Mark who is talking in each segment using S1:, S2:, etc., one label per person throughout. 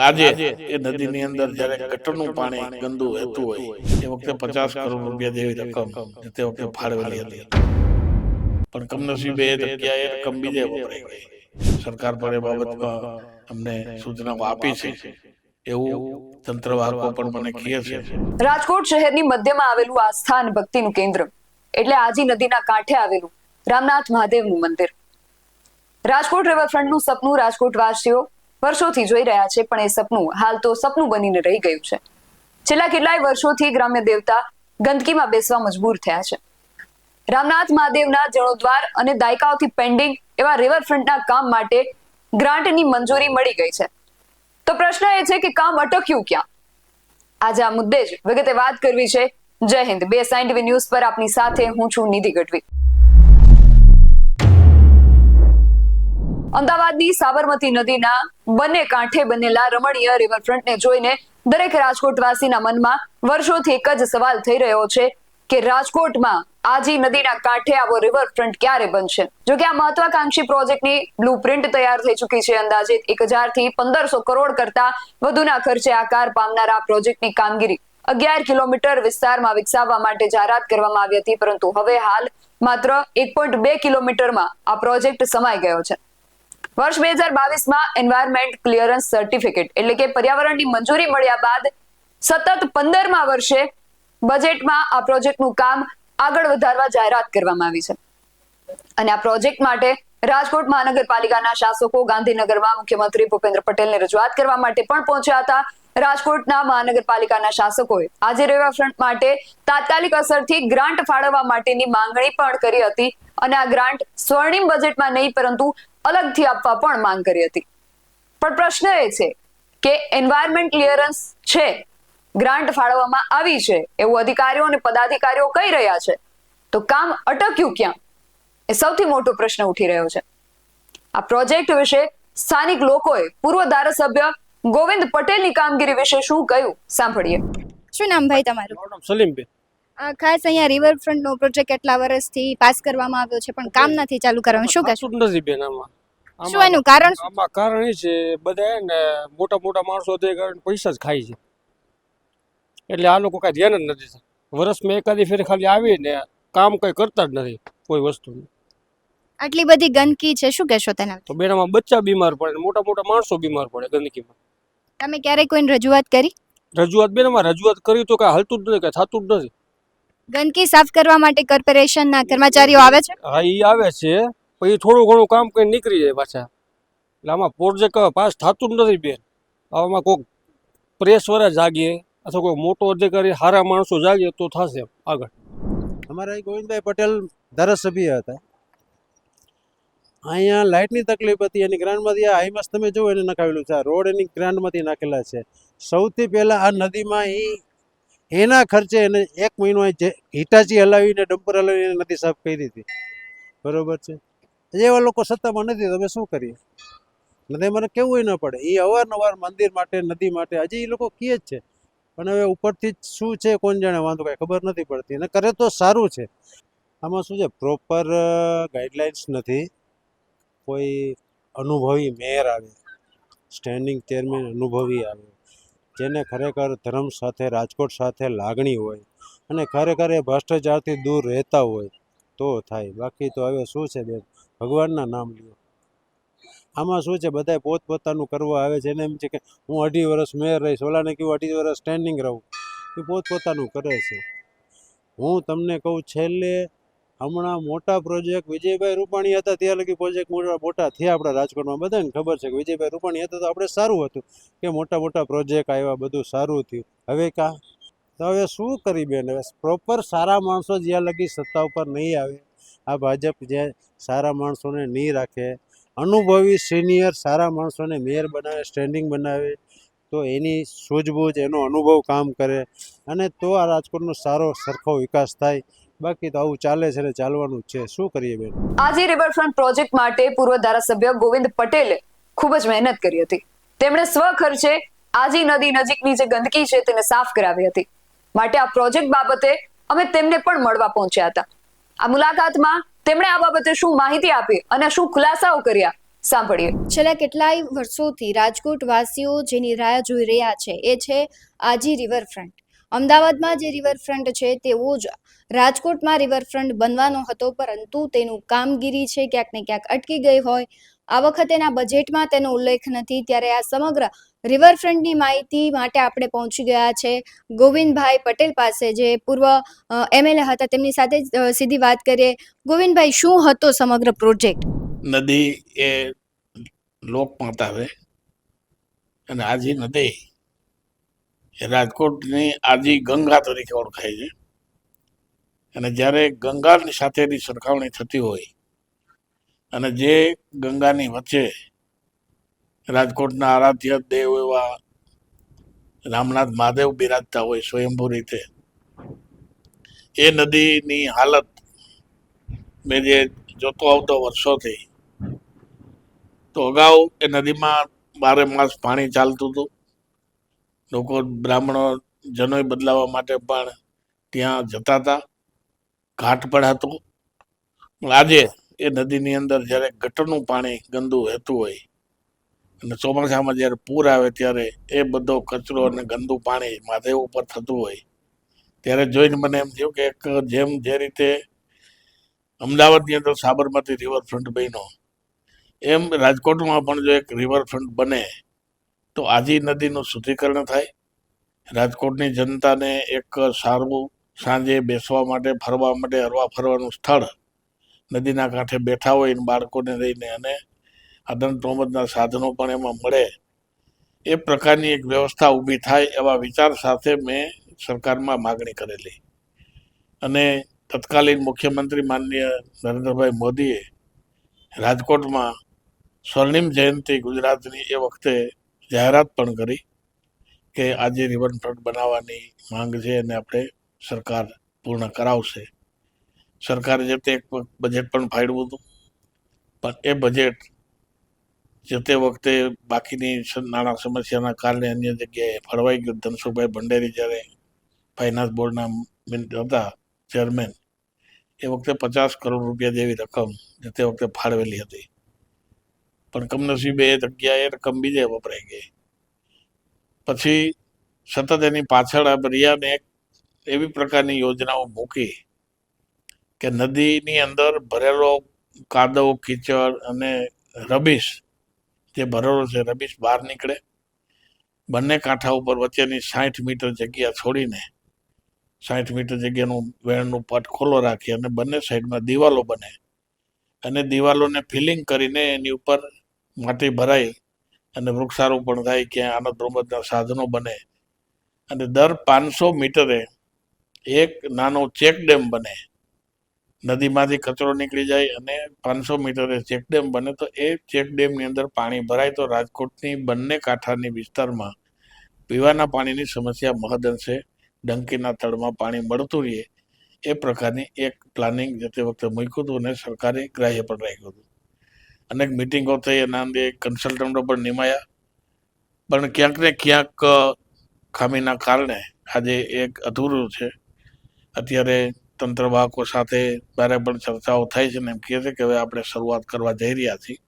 S1: આજે એ નદીની અંદર જયારે ગટરનું પાણી ગંદુ વહેતું હોય એ વખતે પચાસ કરોડ રૂપિયા જેવી રકમ તે વખતે ફાળવેલી હતી. પણ કમનસીબે એ જગ્યાએ રકમ બીજે વપરાઈ ગઈ. સરકાર પર એ બાબતમાં અમને સૂચનાઓ આપી છે. એવું તંત્રવાહકો પણ મને કહે છે.
S2: રાજકોટ શહેરની મધ્યમાં આવેલું આસ્થા અને ભક્તિનું કેન્દ્ર એટલે આજી નદીના કાંઠે આવેલું રામનાથ મહાદેવનું મંદિર. રાજકોટ રિવરફ્રન્ટનું સપનું રાજકોટ વાસીઓ વર્ષોથી જોઈ રહ્યા છે, પણ એ સપનું, હાલ તો સપનું બનીને રહી ગયું છે. છેલ્લા કેટલાય વર્ષોથી ગ્રામ્ય દેવતા ગંદકીમાં બેસવા મજબૂર થયા છે. રામનાથ મહાદેવના જણોદ્વાર અને દાયકાઓથી પેન્ડિંગ એવા રિવરફ્રન્ટના કામ માટે ગ્રાન્ટની મંજૂરી મળી ગઈ છે. તો પ્રશ્ન એ છે કે કામ અટક્યું ક્યાં? આજે આ મુદ્દે જ વિગતે વાત કરવી છે. જય હિન્દ. બે સાઇન્ટ ન્યૂઝ પર આપની સાથે હું છું નિધિ ગઢવી. અમદાવાદની સાબરમતી નદીના બંને કાંઠે બનેલા રમણીય રિવરફ્રન્ટને જોઈને દરેક રાજકોટવાસીના મનમાં વર્ષોથી એક જ સવાલ થઈ રહ્યો છે કે રાજકોટમાં આજી નદીના કાંઠે આવો રિવરફ્રન્ટ ક્યારે બનશે? જો કે આ મહત્વાકાંક્ષી પ્રોજેક્ટની બ્લુપ્રિન્ટ તૈયાર થઈ ચૂકી છે અંદાજે એક થી પંદરસો કરોડ કરતા વધુના ખર્ચે આકાર પામનાર આ પ્રોજેક્ટની કામગીરી અગિયાર કિલોમીટર વિસ્તારમાં વિકસાવવા માટે જાહેરાત કરવામાં આવી હતી, પરંતુ હવે હાલ માત્ર એક પોઈન્ટ બે કિલોમીટરમાં આ પ્રોજેક્ટ સમાઈ ગયો છે. વર્ષ બે હજાર બાવીસમાં એન્વાયરમેન્ટ ક્લિયરન્સ સર્ટિફિકેટ એટલે કે પર્યાવરણની મંજૂરી મળ્યા બાદ સતત પંદરમા વર્ષે બજેટમાં આ પ્રોજેક્ટનું કામ આગળ વધારવા જાહેરાત કરવામાં આવી છે. અને આ પ્રોજેક્ટ માટે રાજકોટ મહાનગરપાલિકાના શાસકો ગાંધીનગરમાં મુખ્યમંત્રી ભૂપેન્દ્ર પટેલને રજૂઆત કરવા માટે પણ પહોંચ્યા હતા. રાજકોટના મહાનગરપાલિકાના શાસકોએ આજે રિવરફ્રન્ટ માટે તાત્કાલિક અસરથી ગ્રાન્ટ ફાળવવા માટેની માંગણી પણ કરી હતી. અને આ ગ્રાન્ટ સ્વર્ણિમ બજેટમાં નહીં, પરંતુ અલગથી આપવા પણ માંગ કરી હતી. પણ પ્રશ્ન એ છે કે એન્વાયરમેન્ટ ક્લિયરન્સ છે ગ્રાન્ટ ફાળવવામાં આવી છે એવું અધિકારીઓ અને પદાધિકારીઓ કહી રહ્યા છે તો કામ અટક્યું ક્યાં? એ સૌથી મોટો પ્રશ્ન ઉઠી રહ્યો છે. આ પ્રોજેક્ટ વિશે સ્થાનિક લોકોએ પૂર્વ ધારાસભ્ય ગોવિંદ પટેલની કામગીરી વિશે શું કહ્યું? સાંભળીએ.
S3: શું નામ ભાઈ તમારું? સલીમભાઈ ખાસ અહીંયા રિવરફ્રન્ટનો પ્રોજેક્ટ કેટલા વર્ષથી પાસ કરવામાં આવ્યો છે પણ કામ નથી ચાલુ કરવાનું. શું કહેશો?
S4: નથી બેન આમાં.
S3: શું એનું કારણ
S4: આમાં કારણ એ છે બધા ને મોટા મોટા માણસો તે કારણ પૈસા જ ખાય છે. એટલે આ લોકો કાંઈ ધ્યાન જ નથી વર્ષમાં એકાદી ફેર ખાલી આવી ને કામ કંઈ કરતા જ નથી કોઈ વસ્તુનું.
S3: આટલી બધી ગંદકી છે શું કહેશો તેના
S4: તો બેનામાં બચ્ચા બીમાર પડે મોટા મોટા માણસો બીમાર પડે ગંદકીમાં.
S3: તમે ક્યારેય કોઈને રજૂઆત કરી?
S4: રજૂઆત બેનામાં રજૂઆત કરી તો કાંઈ હાલતું જ નથી કાંઈ થતું જ નથી.
S3: ગંદકી સાફ કરવા માટે કોર્પોરેશનના કર્મચારીઓ આવે છે?
S4: હા એ આવે છે. પછી થોડું ઘણું કામ કંઈ નીકળી જાય પાછા. એટલે આમાં પ્રોજેક્ટ પાસ થતું જ નથી બેન. આમાં કોઈક પ્રેસવાળા જાગીએ, અથવા કોઈ મોટો અધિકારી સારા માણસો જાગીએ તો થશે આગળ.
S5: અમારા ગોવિંદભાઈ પટેલ ધારાસભ્ય હતા. અહીંયા લાઇટની તકલીફ હતી, એની ગ્રાન્ડમાંથી આ હાઈમાસ તમે જુઓ એને નખાવેલું છે. આ રોડ એની ગ્રાન્ડમાંથી નાખેલા છે. સૌથી પહેલાં આ નદીમાં એ એના ખર્ચે એને એક મહિનો હિટાચી હલાવીને, ડમ્પર હલાવીને નદી સાફ કરી હતી બરોબર છે? એવા લોકો સત્તામાં નથી, તો અમે શું કરીએ? નથી મને કેવું ન પડે. એ અવારનવાર મંદિર માટે, નદી માટે, હજી એ લોકો કહે જ છે. પણ હવે ઉપરથી શું છે કોણ જાણે, વાંધો કાંઈ ખબર નથી પડતી. અને કરે તો સારું છે. આમાં શું છે પ્રોપર ગાઈડલાઇન્સ નથી. કોઈ અનુભવી મેયર આવે સ્ટેન્ડિંગ ચેરમેન અનુભવી આવે, જેને ખરેખર ધર્મ સાથે, રાજકોટ સાથે લાગણી હોય, અને ખરેખર એ ભ્રષ્ટાચારથી દૂર રહેતા હોય તો થાય. બાકી તો હવે શું છે બેન? ભગવાનના નામ લ્યો. આમાં શું છે? બધાય પોતપોતાનું કરવા આવે છે. એને એમ છે કે હું અઢી વર્ષ મેયર રહીશ. ઓલાને કહ્યું અઢી વર્ષ સ્ટેન્ડિંગ રહું. એ પોતપોતાનું કરે છે. હું તમને કહું, છેલ્લે હમણાં મોટા પ્રોજેક્ટ વિજયભાઈ રૂપાણી હતા. ત્યાં લગી પ્રોજેક્ટ મોટા થયા આપણા રાજકોટમાં. બધાને ખબર છે કે વિજયભાઈ રૂપાણી હતા તો આપણે સારું હતું કે મોટા મોટા પ્રોજેક્ટ આવ્યા, બધું સારું થયું. હવે કા? તો હવે શું કરી બેન? હવે પ્રોપર સારા માણસો જ્યાં લગી સત્તા ઉપર નહીં આવે, આ ભાજપ જે સારા માણસોને નહીં રાખે, અનુભવી સિનિયર સારા માણસોને મેયર બનાવે સ્ટેન્ડિંગ બનાવે, તો એની સૂઝબૂઝ, એનો અનુભવ કામ કરે અને તો આ રાજકોટનો સારો સરખો વિકાસ થાય. બાકી તો આવું ચાલે છે ને ચાલવાનું છે. શું કરીએ બેન?
S2: આજે રિવરફ્રન્ટ પ્રોજેક્ટ માટે પૂર્વ ધારાસભ્ય ગોવિંદ પટેલે ખૂબ જ મહેનત કરી હતી. તેમણે સ્વ ખર્ચે આજી નદી નજીકની જે ગંદકી છે તેને સાફ કરાવી હતી. માટે આ પ્રોજેક્ટ બાબતે અમે તેમને પણ મળવા પહોંચ્યા હતા. આ મુલાકાતમાં તેમણે આ બાબતે શું માહિતી આપી અને શું ખુલાસાઓ કર્યા, સાંભળીએ.
S3: છેલ્લા કેટલાય વર્ષોથી રાજકોટ વાસીઓ જેની રાહ જોઈ રહ્યા છે એ છે આજી રિવરફ્રન્ટ. અમદાવાદમાં જે રિવરફ્રન્ટ છે તેવો જ રાજકોટમાં રિવરફ્રન્ટ બનવાનો હતો, પરંતુ તેનું કામગીરી છે ક્યાંક ને ક્યાંક અટકી ગઈ હોય આ વખતેના બજેટમાં તેનો ઉલ્લેખ નથી. ત્યારે આ સમગ્ર રિવરફ્રન્ટની માહિતી માટે આપણે પહોંચી ગયા છે. ગોવિંદભાઈ પટેલ પાસે જે પૂર્વ એમએલએ હતા, તેમની સાથે સીધી વાત કરીએ. ગોવિંદભાઈ, શું હતો સમગ્ર પ્રોજેક્ટ
S1: નદી એ લોકમાતા છે અને આજી નદી એ રાજકોટની આજી ગંગા તરીકે ઓળખાય છે. અને જ્યારે ગંગાની સાથેની સરખામણી થતી હોય અને જે ગંગાની વચ્ચે રાજકોટના આરાધ્ય દેવ એવા રામનાથ મહાદેવ બિરાજતા હોય સ્વયંભૂ રીતે, એ નદીની હાલત મેં જે જોતો આવતો વર્ષોથી, તો અગાઉ એ નદીમાં બારે માસ પાણી ચાલતું હતું. લોકો બ્રાહ્મણો જનોય બદલાવા માટે પણ ત્યાં જતા હતા. ઘાટ પણ હતો. આજે એ નદીની અંદર જ્યારે ગટરનું પાણી ગંદુ વહેતું હોય, અને ચોમાસામાં જ્યારે પૂર આવે ત્યારે એ બધો કચરો અને ગંદુ પાણી માથે ઉપર થતું હોય, ત્યારે જોઈને મને એમ થયું કે એક જેમ જે રીતે અમદાવાદની અંદર સાબરમતી રિવરફ્રન્ટ બન્યો, એમ રાજકોટમાં પણ જો એક રિવરફ્રન્ટ બને, તો આજી નદીનું શુદ્ધિકરણ થાય, રાજકોટની જનતાને એક સારું સાંજે બેસવા માટે, ફરવા માટે, હરવા ફરવાનું સ્થળ નદીના કાંઠે બેઠા હોય બાળકોને લઈને અને આદન પ્રમોદના સાધનો પણ એમાં મળે. એ પ્રકારની એક વ્યવસ્થા ઊભી થાય એવા વિચાર સાથે મેં સરકારમાં માગણી કરેલી. અને તત્કાલીન મુખ્યમંત્રી માનનીય નરેન્દ્રભાઈ મોદીએ રાજકોટમાં સ્વર્ણિમ જયંતિ ગુજરાતની એ વખતે જાહેરાત પણ કરી કે આજે રિવરફ્રન્ટ બનાવવાની માંગ છે અને આપણે સરકાર પૂર્ણ કરાવશે. સરકારે જે તે બજેટ પણ ફાળવ્યું હતું. પણ એ બજેટ જે તે વખતે બાકીની નાણાં સમસ્યાના કારણે અન્ય જગ્યાએ ફળવાઈ ગયું. ધનસુખભાઈ ભંડેરી જ્યારે ફાઇનાન્સ બોર્ડના હતા ચેરમેન એ વખતે પચાસ કરોડ રૂપિયા જેવી રકમ જે તે વખતે ફાળવેલી હતી. પણ કમનસીબે એ જગ્યાએ રકમ બીજે વપરાઈ ગઈ. પછી સતત એની પાછળ આ રિયાને એક એવી પ્રકારની યોજનાઓ મૂકી કે નદીની અંદર ભરેલો કાદવ, કીચડ અને રબીશ જે ભરેલો છે રબીશ બહાર નીકળે. બંને કાંઠા ઉપર વચ્ચેની સાઠ મીટર જગ્યા છોડીને સાઠ મીટર જગ્યાનું વેણનું પટ ખોલો રાખી અને બંને સાઈડમાં દિવાલો બને. અને દિવાલોને ફિલિંગ કરીને એની ઉપર માટી ભરાઈ અને વૃક્ષારોપણ થાય ક્યાં આનંદ પ્રમોદના સાધનો બને. અને દર પાંચસો મીટરે એક નાનો ચેક ડેમ બને. નદીમાંથી કચરો નીકળી જાય અને પાંચસો મીટરે ચેકડેમ બને, તો એ ચેકડેમની અંદર પાણી ભરાય. તો રાજકોટની બંને કાંઠાની વિસ્તારમાં પીવાના પાણીની સમસ્યા મહદઅંશે ડંકીના તળમાં પાણી મળતું રહે એ પ્રકારની એક પ્લાનિંગ જે તે વખતે મૂક્યું હતું અને સરકારે ગ્રાહ્ય પણ રાખ્યું હતું. અનેક મિટિંગો થઈ, એના અંગે કન્સલ્ટન્ટો પણ નિમાયા. પણ ક્યાંક ને ક્યાંક ખામીના કારણે આજે એક અધૂરું છે. અત્યારે તંત્રવાહકો સાથે જ્યારે પણ ચર્ચાઓ થાય છે ને એમ કહે છે કે હવે આપણે શરૂઆત કરવા જઈ રહ્યા છીએ.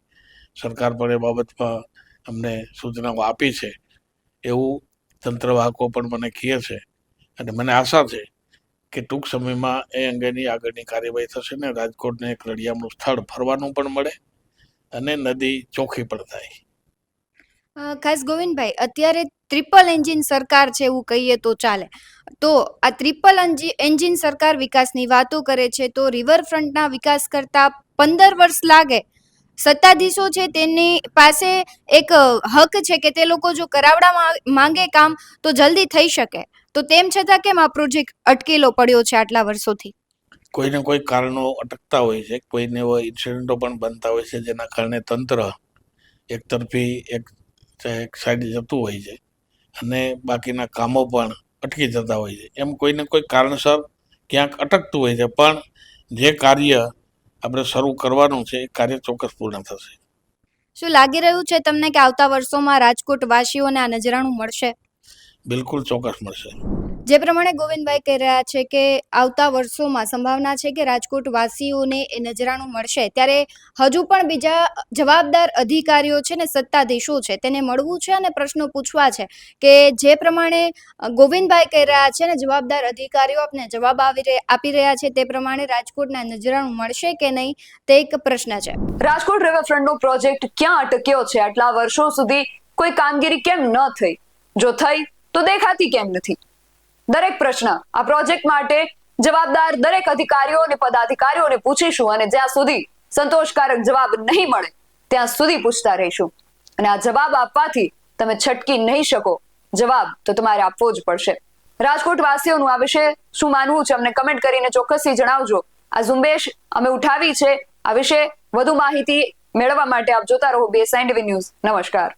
S1: સરકાર પણ એ બાબતમાં અમને સૂચનાઓ આપી છે. એવું તંત્રવાહકો પણ મને કહે છે અને મને આશા છે કે ટૂંક સમયમાં એ અંગેની આગળની કાર્યવાહી થશે ને રાજકોટને એક રળિયામણું સ્થળ ફરવાનું પણ મળે અને નદી ચોખ્ખી પણ થાય.
S3: ખાસ ગોવિંદભાઈ, અત્યારે ટ્રિપલ એન્જિન સરકાર છે એવું કહીએ તો ચાલે. તો આ ટ્રિપલ એન્જિન સરકાર વિકાસની વાતો કરે છે, તો રિવરફ્રન્ટના વિકાસ કરતા પંદર વર્ષ લાગે. સત્તાધીશો છે તેની પાસે એક હક છે કે તે લોકો જો કરાવડા માં- માંગે કામ, તો જલ્દી થઈ શકે. તો તેમ છતાં કેમ આ પ્રોજેક્ટ અટકેલો પડ્યો છે આટલા વર્ષોથી?
S1: કોઈને કોઈ કારણો અટકતા હોય છે, કોઈને એવા ઇન્સિડન્ટો પણ બનતા હોય છે જેના કારણે તંત્ર એકતરફી એક એક સાઈડ જતું હોય છે અને બાકીના કામો પણ અટકી જતા હોય છે. એમ કોઈને કોઈ કારણસર ક્યાંક અટકતું હોય છે પણ જે કાર્ય આપણે શરૂ કરવાનું છે એ કાર્ય ચોક્કસ પૂર્ણ થશે.
S3: શું લાગી રહ્યું છે તમને કે આવતા વર્ષોમાં રાજકોટ વાસીઓને આ નજરાણું મળશે?
S1: બિલકુલ ચોક્કસ મળશે.
S3: જે પ્રમાણે ગોવિંદભાઈ કહી રહ્યા છે કે આવતા વર્ષોમાં સંભાવના છે કે રાજકોટ વાસીઓને એ નજરાણું મળશે. ત્યારે હજુ પણ બીજા જવાબદાર અધિકારીઓ છે ને સત્તાધીશો છે, તેને મળવું છે અને પ્રશ્નો પૂછવા છે કે જે પ્રમાણે ગોવિંદભાઈ કહી રહ્યા છે ને જવાબદાર અધિકારીઓ આપને જવાબ આવી આપી રહ્યા છે તે પ્રમાણે રાજકોટના નજરાણું મળશે કે નહીં તે એક પ્રશ્ન છે.
S2: રાજકોટ રિવરફ્રન્ટનો પ્રોજેક્ટ ક્યાં અટક્યો છે? આટલા વર્ષો સુધી કોઈ કામગીરી કેમ ન થઈ? જો થઈ, તો દેખાતી કેમ નથી? દરેક પ્રશ્ન આ પ્રોજેક્ટ માટે જવાબદાર દરેક અધિકારીઓ અને પદાધિકારીઓને પૂછીશું અને જ્યાં સુધી સંતોષકારક જવાબ નહીં મળે, ત્યાં સુધી પૂછતા રહીશું. અને આ જવાબ આપવાથી તમે છટકી નહીં શકો. જવાબ તો તમારે આપવો જ પડશે. રાજકોટ વાસીઓનું આ વિશે શું માનવું છે? અમને કમેન્ટ કરીને ચોક્કસથી જણાવજો. આ ઝુંબેશ અમે ઉઠાવી છે. આ વિશે વધુ માહિતી મેળવવા માટે આપ જોતા રહો બે ટીવી ન્યૂઝ નમસ્કાર.